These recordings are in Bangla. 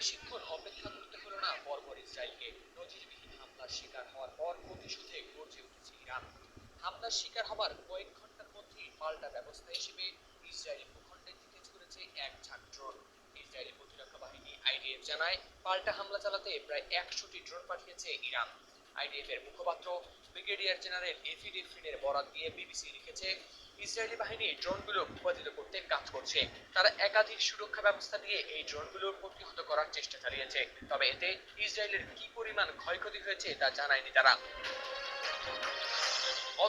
বেশিক্ষণ অপেক্ষা করতে হলো না। বর্বর ইসরায়েলকে নজিরবিহীন হামলার শিকার হওয়ার পর প্রতিশোধে গর্জে উঠেছে ইরান। হামলার শিকার হবার কয়েক ঘণ্টার মধ্যেই পাল্টা ব্যবস্থা হিসেবে ইসরায়েলি ভূখণ্ডের দিকে ছুড়েছে এক ঝাঁক ড্রোন। ইসরায়েলি প্রতিরক্ষা বাহিনী আইডিএফ জানায়, পাল্টা হামলা চালাতে প্রায় একশোটি ড্রোন পাঠিয়েছে ইরান। আইডিএফ এর মুখপাত্র ব্রিগেডিয়ার জেনারেল এফি ডেফরিনের বরাত দিয়ে বিবিসি লিখেছে, ইসরায়েলি বাহিনী ড্রোনগুলো ভূপাতিত করতে কাজ করছে। তারা একাধিক সুরক্ষা ব্যবস্থা দিয়ে এই ড্রোনগুলো প্রতিহত করার চেষ্টা চালিয়েছে। তবে এতে ইসরায়েলের কি পরিমাণ ক্ষয়ক্ষতি হয়েছে তা জানায়নি তারা।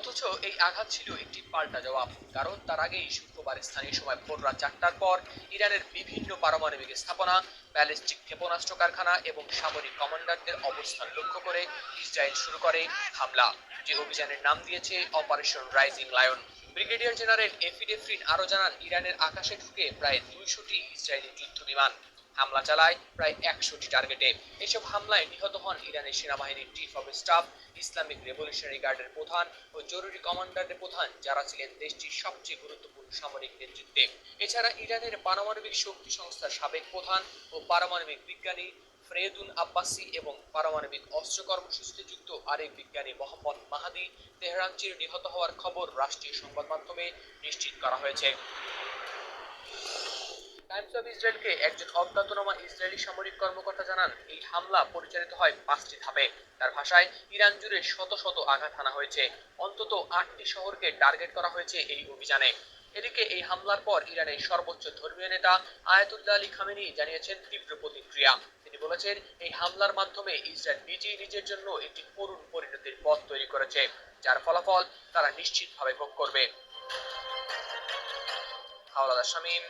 অথচ এই আঘাত ছিল একটি পাল্টা জবাব। কারণ তার আগেই শুক্রবার স্থানীয় সময় ভোর রাত চারটার পর ইরানের বিভিন্ন পারমাণবিক স্থাপনা, ব্যালিস্টিক ক্ষেপণাস্ত্র কারখানা এবং সামরিক কমান্ডারদের অবস্থান লক্ষ্য করে ইসরায়েল শুরু করে হামলা। যে অভিযানের নাম দিয়েছে operation rising lion brigadier general Effie Defrin আরও জানান, ইরানের আকাশে ঢুকে প্রায় দুইশোটি ইসরায়েলি যুদ্ধ বিমান হামলা চালায় প্রায় একশোটি টার্গেটে এসব হামলায় নিহত হন ইরানের সেনাবাহিনীর chief of staff Islamic revolutionary গার্ডের প্রধান ও জরুরি কমান্ডারের প্রধান, যারা ছিলেন দেশটির সবচেয়ে গুরুত্বপূর্ণ সামরিক নেতৃত্বে। এছাড়া ইরানের পারমাণবিক শক্তি সংস্থার সাবেক প্রধান ও পারমাণবিক বিজ্ঞানী ফ্রেদুন আব্বাসি এবং পারমাণবিক অস্ত্র কর্মসূচিতে যুক্ত আরেক বিজ্ঞানী মোহাম্মদ মাহাদি তেহরানচির নিহত হওয়ার খবর রাষ্ট্রীয় সংবাদ মাধ্যমে নিশ্চিত করা হয়েছে। টাইমস অফ ইসরায়েলকে একজন অজ্ঞাতনামা ইসরায়েলি সামরিক কর্মকর্তা জানান, এই হামলা পরিচালিত হয় পাঁচটি ধাপে। তার ভাষায়, ইরান জুড়ে শত শত আঘাত হানা হয়েছে। অন্তত আটটি শহরকে টার্গেট করা হয়েছে এই অভিযানে। এদিকে এই হামলার পর ইরানের সর্বোচ্চ ধর্মীয় নেতা আয়াতুল্লাহ আলী খামেনি জানিয়েছেন তীব্র প্রতিক্রিয়া। তিনি বলেছেন, এই হামলার মাধ্যমে ইসরায়েল নিজেই নিজের জন্য একটি করুণ পরিণতির পথ তৈরি করেছে, যার ফলাফল তারা নিশ্চিতভাবে ভোগ করবে। হাওলাদার শামীম